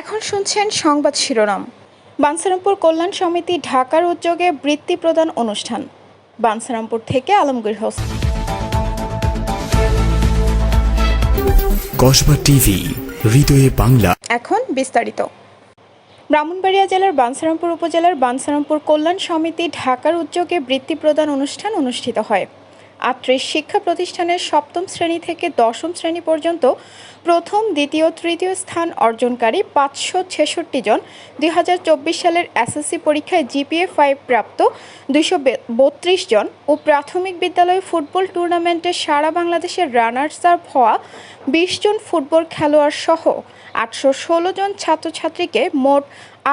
এখন শুনছেন সংবাদ শিরোনাম। বানসারামপুর কল্যাণ সমিতি ঢাকার উদ্যোগে বৃত্তি প্রদান অনুষ্ঠান। বানসারামপুর থেকে আলমগীর হোসেন। কসবা টিভি হৃদয়ে বাংলা। এখন বিস্তারিত। ব্রাহ্মণবাড়িয়া জেলার বানসারামপুর উপজেলার বানসারামপুর কল্যাণ সমিতি ঢাকার উদ্যোগে বৃত্তি প্রদান অনুষ্ঠান অনুষ্ঠিত হয়। আটত্রিশ শিক্ষা প্রতিষ্ঠানের সপ্তম শ্রেণি থেকে দশম শ্রেণি পর্যন্ত প্রথম, দ্বিতীয়, তৃতীয় স্থান অর্জনকারী পাঁচশো ছেষট্টি জন দুই হাজার চব্বিশ সালের এসএসসি পরীক্ষায় জিপিএ ফাইভ প্রাপ্ত দুইশো বত্রিশ জন ও প্রাথমিক বিদ্যালয় ফুটবল টুর্নামেন্টে সারা বাংলাদেশের রানার্স আপ হওয়া বিশ জন ফুটবল খেলোয়াড় সহ আটশো ষোলো জন ছাত্রছাত্রীকে মোট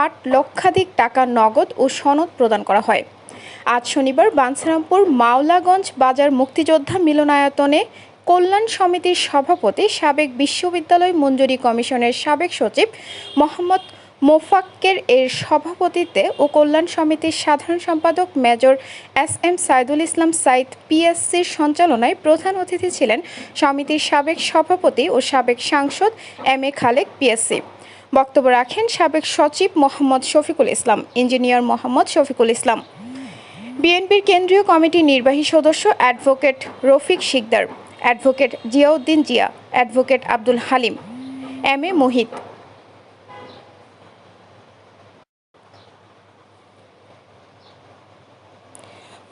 আট লক্ষাধিক টাকা নগদ ও সনদ প্রদান করা হয়। আজ শনিবার বাঞ্ছারামপুর মাওলাগঞ্জ বাজার মুক্তিযোদ্ধা মিলনায়তনে কল্যাণ সমিতির সভাপতি সাবেক বিশ্ববিদ্যালয় মঞ্জুরি কমিশনের সাবেক সচিব মোহাম্মদ মোফাক্কের এর সভাপতিত্বে ও কল্যাণ সমিতির সাধারণ সম্পাদক major S M Saidul Islam Said পিএসসির সঞ্চালনায় প্রধান অতিথি ছিলেন সমিতির সাবেক সভাপতি ও সাবেক সাংসদ এম এ খালেক পিএসসি। বক্তব্য রাখেন সাবেক সচিব মোহাম্মদ শফিকুল ইসলাম, ইঞ্জিনিয়ার মোহাম্মদ শফিকুল ইসলাম। বিএনপির কেন্দ্রীয় কমিটির নির্বাহী সদস্য advocate Rafiq Sikdar, advocate Ziauddin Zia, advocate Abdul Halim, M A Mohit.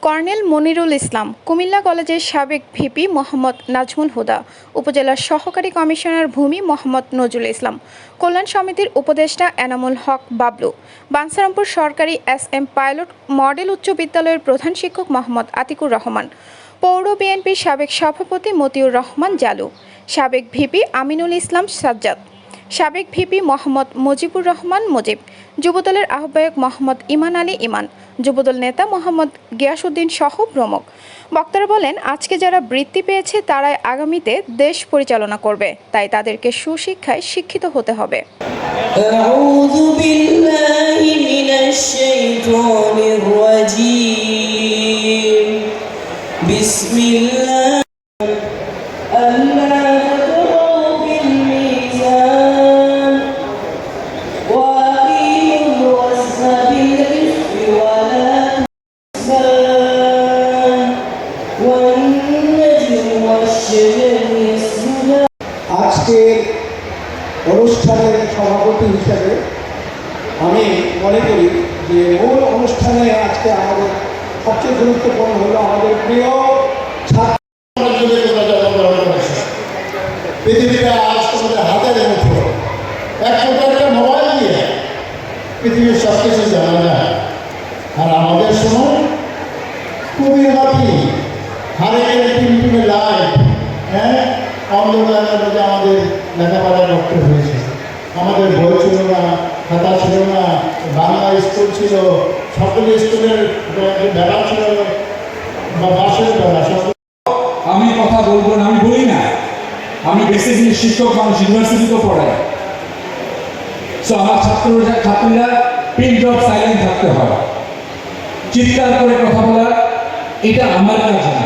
Colonel Monirul Islam, Comilla কলেজের সাবেক ভিপি মোহাম্মদ নাজমুল হুদা, উপজেলার সহকারী কমিশনার ভূমি মোহাম্মদ নজরুল ইসলাম, কল্যাণ সমিতির উপদেষ্টা এনামুল হক বাবলু, বানসারামপুর সরকারি এস এম পাইলট মডেল উচ্চ বিদ্যালয়ের প্রধান শিক্ষক মোহাম্মদ আতিকুর রহমান, পৌর বিএনপির সাবেক সভাপতি মতিউর রহমান জালু, সাবেক ভিপি আমিনুল ইসলাম সাজ্জাদ, সাবেক ভিপি মোহাম্মদ মুজিবুর রহমান মুজিব, যুবদলের আহ্বায়ক মোহাম্মদ ইমান আলী ইমান যুবদল নেতা মোহাম্মদ গিয়াসুদ্দিন সহ প্রমুখ বক্তারা বলেন আজকে যারা বৃত্তি পেয়েছে তারাই আগামীতে দেশ পরিচালনা করবে তাই তাদেরকে সুশিক্ষায় শিক্ষিত হতে হবে أعوذ بالله من الشيطان الرجيم بسم الله অনুষ্ঠানের সভাপতি হিসাবে আমি মনে করি যে মূল অনুষ্ঠানে আজকে আমাদের সবচেয়ে গুরুত্বপূর্ণ হলো আমাদের প্রিয় পৃথিবীর সব কিছু আর আমাদের খুবই হ্যাঁ? আমাদের লেখাপড়া করতে হয়েছে আমাদের বই ছিল না খাতা ছিল না বাংলা স্কুল ছিল। সকল স্কুলের বেলা ছিল, বা বাসের বেলা আমি কথা বলব না, আমি বলি না। আমি বেশি দিন শিক্ষক মানুষ ইউনিভার্সিটিতে পড়াই। সো আমার ছাত্ররা ছাত্রীরা পিন ড্রপ সাইলেন্ট থাকতে হয়। চিৎকার করে কথা বলা, এটা আমার কাজ না।